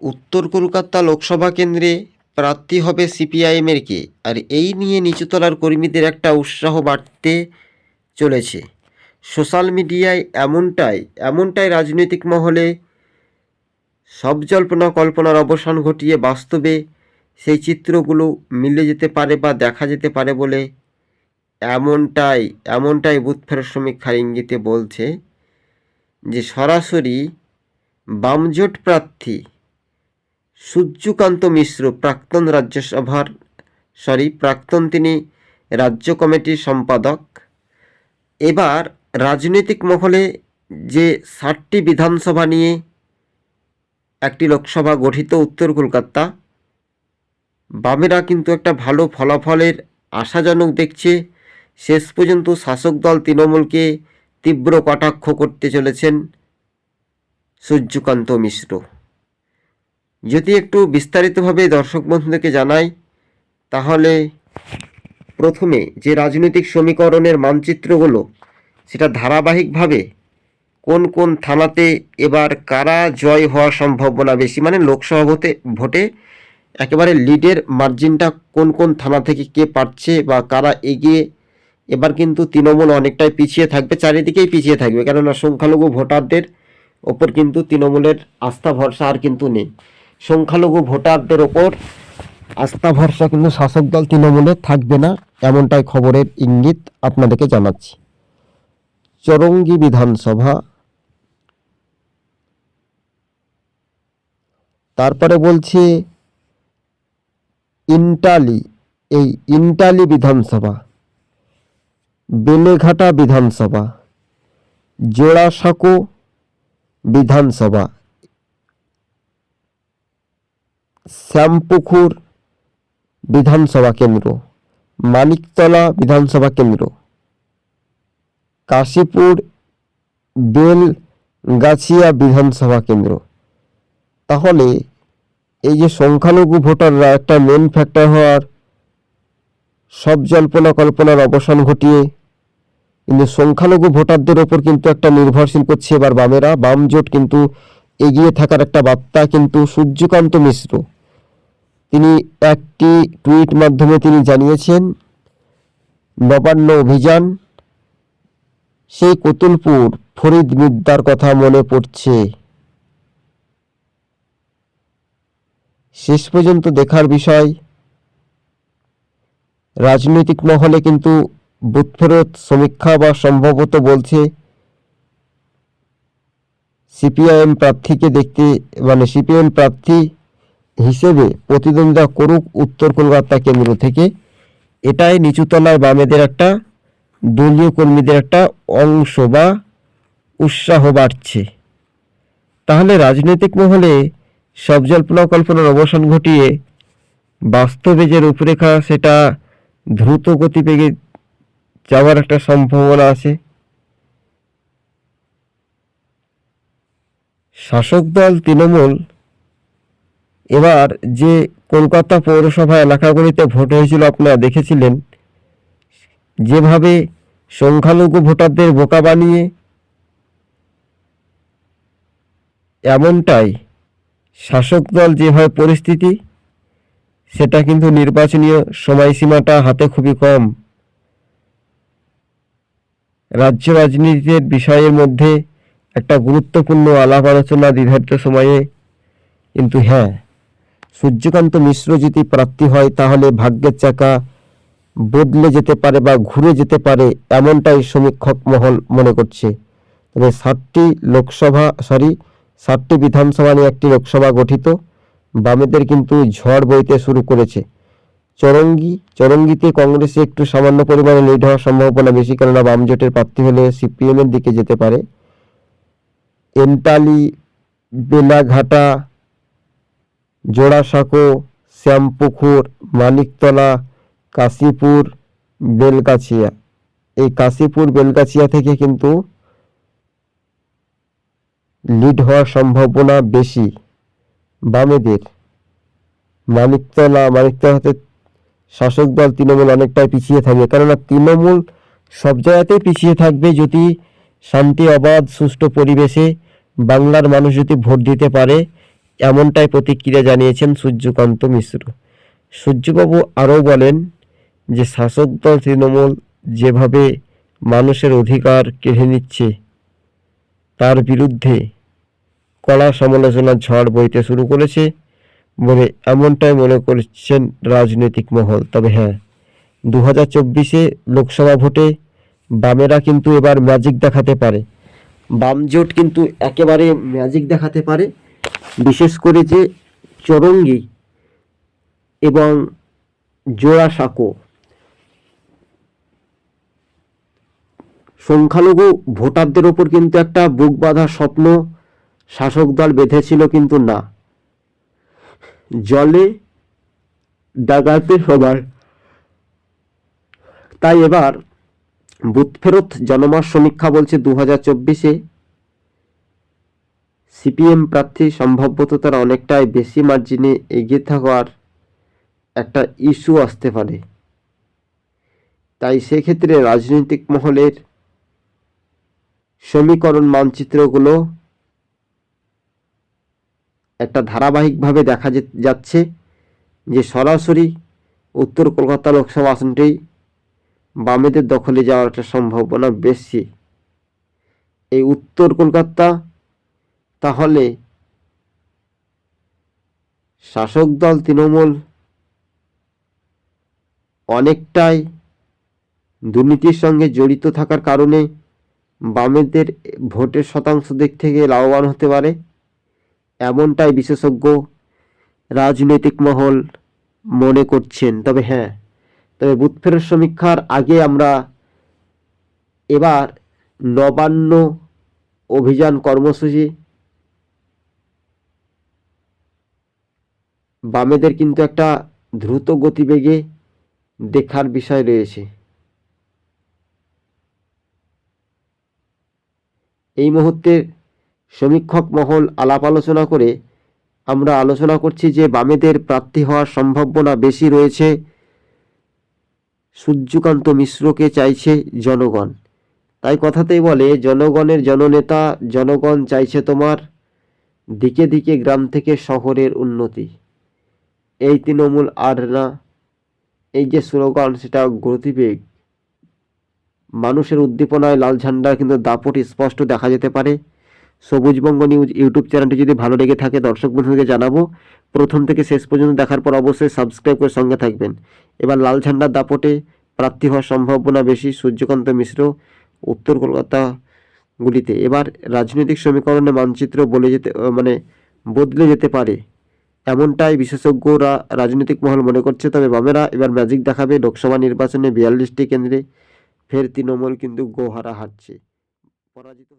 উত্তর কলকাতা লোকসভা কেন্দ্রে প্রার্থী হবে সিপিআইএমের কে আর এই নিয়ে নিচুতলার কর্মীদের একটা উৎসাহ বাড়তে চলেছে। সোশ্যাল মিডিয়ায় এমনটাই এমনটাই রাজনৈতিক মহলে সব জল্পনা কল্পনার অবসান ঘটিয়ে বাস্তবে সেই চিত্রগুলো মিলে যেতে পারে বা দেখা যেতে পারে বলে এমনটাই এমনটাই বুথ ফেরত সমীক্ষার ইঙ্গিতে বলছে যে সরাসরি বামজোট প্রার্থী সূর্যকান্ত মিশ্র প্রাক্তন রাজ্যসভার সরি প্রাক্তন তিনি রাজ্য কমিটির সম্পাদক। এবার রাজনৈতিক মহলে যে ষাটটি বিধানসভা নিয়ে একটি লোকসভা গঠিত উত্তর কলকাতা, বামেরা কিন্তু একটা ভালো ফলাফলের আশাজনক দেখছে। শেষ পর্যন্ত শাসক দল তৃণমূলকে তীব্র কটাক্ষ করতে চলেছেন সূর্যকান্ত মিশ্র। যদি একটু বিস্তারিতভাবে দর্শক বন্ধুদেরকে জানাই, তাহলে প্রথমে যে রাজনৈতিক সমীকরণের মানচিত্রগুলো, সেটা ধারাবাহিকভাবে কোন কোন থানাতে এবার কারা জয় হওয়ার সম্ভাবনা বেশি? মানে লোকসভা ভোটে ভোটে একেবারে লিডের মার্জিনটা কোন কোন থানা থেকে কে পাচ্ছে বা কারা এগিয়ে, এবার কিন্তু তৃণমূল অনেকটাই পিছিয়ে থাকবে, চারিদিকেই পিছিয়ে থাকবে। কেননা সংখ্যালঘু ভোটারদের ওপর কিন্তু তৃণমূলের আস্থা, ভরসা আর কিন্তু নেই। সংখ্যালঘু ভোটারদের ওপর আস্থা ভরসা কিন্তু শাসক দল তৃণমূলে থাকবে না, এমনটাই খবরের ইঙ্গিত আপনাদেরকে জানাচ্ছি। চরঙ্গী বিধানসভা। তারপরে বলছে, ইন্টালি, এই ইন্টালি বিধানসভা, বেলেঘাটা বিধানসভা, জোড়াসাঁকো বিধানসভা। শ্যামপুকুর বিধানসভা কেন্দ্র, মানিকতলা বিধানসভা কেন্দ্র, কাশীপুর বেলগাছিয়া বিধানসভা কেন্দ্র। তাহলে এই যে সংখ্যালঘু ভোটাররা একটা মেন ফ্যাক্টর হওয়ার সব জল্পনা কল্পনার অবসান ঘটিয়ে, কিন্তু সংখ্যালঘু ভোটারদের ওপর কিন্তু একটা নির্ভরশীল করছে এবার বামেরা। বাম জোট কিন্তু এগিয়ে থাকার একটা বার্তা কিন্তু সূর্যকান্ত মিশ্র তিনি একটি টুইট মাধ্যমে তিনি জানিয়েছেন নবান্ন অভিযান, সেই কতুলপুর ফরিদ মিদ্দার কথা মনে পড়ছে। শেষ পর্যন্ত দেখার বিষয়, রাজনৈতিক মহলে কিন্তু বুথ ফেরত সমীক্ষা বা সম্ভবত বলছে, সিপিআইএম প্রার্থীকে দেখতে মানে সিপিএম প্রার্থী হিসেবে প্রতিদ্বন্দ্বিতা করুক উত্তর কলকাতা কেন্দ্র থেকে, এটাই নিচুতলার বামেদের একটা, দলীয় কর্মীদের একটা অংশ বা উৎসাহ বাড়ছে। তাহলে রাজনৈতিক মহলে সব জল্পনা কল্পনার অবসান ঘটিয়ে বাস্তবে যে রূপরেখা, সেটা দ্রুত গতিবেগে যাওয়ার একটা সম্ভাবনা আছে। শাসক দল তৃণমূল এবার যে কলকাতা পৌরসভা এলাকাগুলিতে ভোট হয়েছিল আপনারা দেখেছিলেন, যেভাবে সংখ্যালঘু ভোটারদের বোকা বানিয়ে এমনটাই শাসক দল যেভাবে পরিস্থিতি, সেটা কিন্তু নির্বাচনীয় সময়সীমাটা হাতে খুবই কম। রাজ্য রাজনীতির বিষয়ের মধ্যে একটা গুরুত্বপূর্ণ আলাপ আলোচনা নির্ধারিত সময়ে কিন্তু হ্যাঁ সূর্যকান্ত মিশ্র যদি প্রার্থী হয়, তাহলে ভাগ্যের চাকা বদলে যেতে পারে বা ঘুরে যেতে পারে এমনটাই সমীক্ষক মহল মনে করছে। তবে ষাটটি লোকসভা সরি ষাটটি বিধানসভা নিয়ে একটি লোকসভা গঠিত, বামেদের কিন্তু ঝড় বইতে শুরু করেছে। চরঙ্গি, চরঙ্গিতে কংগ্রেসে একটু সামান্য পরিমাণে লিড হওয়ার সম্ভাবনা বেশি, কেননা বাম জোটের প্রার্থী হলে সিপিএম এর দিকে যেতে পারে। এন্টালি বেলাঘাটা জোড়াসাঁকো শ্যামপুকুর মানিকতলা, কাশীপুর, বেলগাছিয়া। এই কাশীপুর, বেলগাছিয়া থেকে কিন্তু লিড হওয়ার সম্ভাবনা বেশি বামেদের। মানিকতলা মানিকতলা হতে শাসক দল তৃণমূল অনেকটাই পিছিয়ে থাকবে। কেননা তৃণমূল সব জায়গাতেই পিছিয়ে থাকবে যদি শান্তি, অবাধ, সুষ্ঠু পরিবেশে বাংলার মানুষ যদি ভোট দিতে পারে। এমনটাই প্রতিক্রিয়া জানিয়েছেন সূর্যকান্ত মিশ্র। সূর্যবাবু আরও বলেন যে, শাসক দল তৃণমূল যেভাবে মানুষের অধিকার কেড়ে নিচ্ছে, তার বিরুদ্ধে কড়া সমালোচনার ঝড় বইতে শুরু করেছে বলে এমনটাই মনে করছেন রাজনৈতিক মহল। তবে হ্যাঁ দু হাজার চব্বিশে লোকসভা ভোটে বামেরা কিন্তু এবার ম্যাজিক দেখাতে পারে। বাম জোট কিন্তু একেবারে ম্যাজিক দেখাতে পারে। বিশেষ করে যে চরঙ্গি এবং জোড়াসাঁকো সংখ্যালঘু ভোটারদের ওপর কিন্তু একটা বুক বাঁধা স্বপ্ন শাসক দল বেঁধেছিল কিন্তু না। জলে দাগাতে সবার। তাই এবার বুথ ফেরত জনমত সমীক্ষা বলছে দু হাজার চব্বিশে। সিপিএম প্রার্থী সম্ভাব্যত তারা অনেকটাই বেশি মার্জিনে এগিয়ে থাকার একটা ইস্যু আসতে পারে। তাই সেক্ষেত্রে রাজনৈতিক মহলের সমীকরণ মানচিত্রগুলো একটা ধারাবাহিকভাবে দেখা যাচ্ছে যে সরাসরি উত্তর কলকাতা লোকসভা আসনটি বামেদের দখলে যাওয়ার একটা সম্ভাবনা বেশি। এই উত্তর কলকাতা তাহলে শাসক দল তৃণমূল অনেকটাই দুর্নীতির সঙ্গে জড়িত থাকার কারণে বামেদের ভোটের শতাংশ দিক থেকে লাভবান হতে পারে। এমনটাই বিশেষজ্ঞ রাজনৈতিক মহল মনে করছেন। তবে হ্যাঁ তবে বুথ সমীক্ষার আগে আমরা এবার নবান্ন অভিযান কর্মসূচি বামেদের কিন্তু একটা দ্রুত গতিবেগে দেখার বিষয় রয়েছে। এই মুহূর্তে সমীক্ষক মহল আলাপ আলোচনা করে আমরা আলোচনা করছি যে বামেদের প্রার্থী হওয়ার সম্ভাবনা বেশি রয়েছে। সূর্যকান্ত মিশ্রকে চাইছে জনগণ। তাই কথাতেই বলে, জনগণের জননেতা, জনগণ চাইছে তোমার দিকে দিকে গ্রাম থেকে শহরের উন্নতি। এই তৃণমূল আর না। এই যে স্লোগান, সেটা গতিবেগ। মানুষের উদ্দীপনায় লাল ঝান্ডার কিন্তু দাপট স্পষ্ট দেখা যেতে পারে। সবুজবঙ্গ নিউজ ইউটিউব চ্যানেলটি যদি ভালো লেগে থাকে, দর্শক বন্ধুকে জানাব, প্রথম থেকে শেষ পর্যন্ত দেখার পর অবশ্যই সাবস্ক্রাইব করে সঙ্গে থাকবেন। এবার লাল ঝান্ডার দাপটে প্রার্থী হওয়ার সম্ভাবনা বেশি, সূর্যকান্ত মিশ্র, উত্তর কলকাতাগুলিতে। এবার রাজনৈতিক সমীকরণে মানচিত্র বলে যেতে মানে বদলে যেতে পারে। এমনটাই বিশেষজ্ঞরা রাজনৈতিক মহল মনে করছে। তবে বামেরা এবার ম্যাজিক দেখাবে। লোকসভা নির্বাচনে বিয়াল্লিশটি কেন্দ্রে ফের তৃণমূল কিন্তু গোহারা হারছে পরাজিত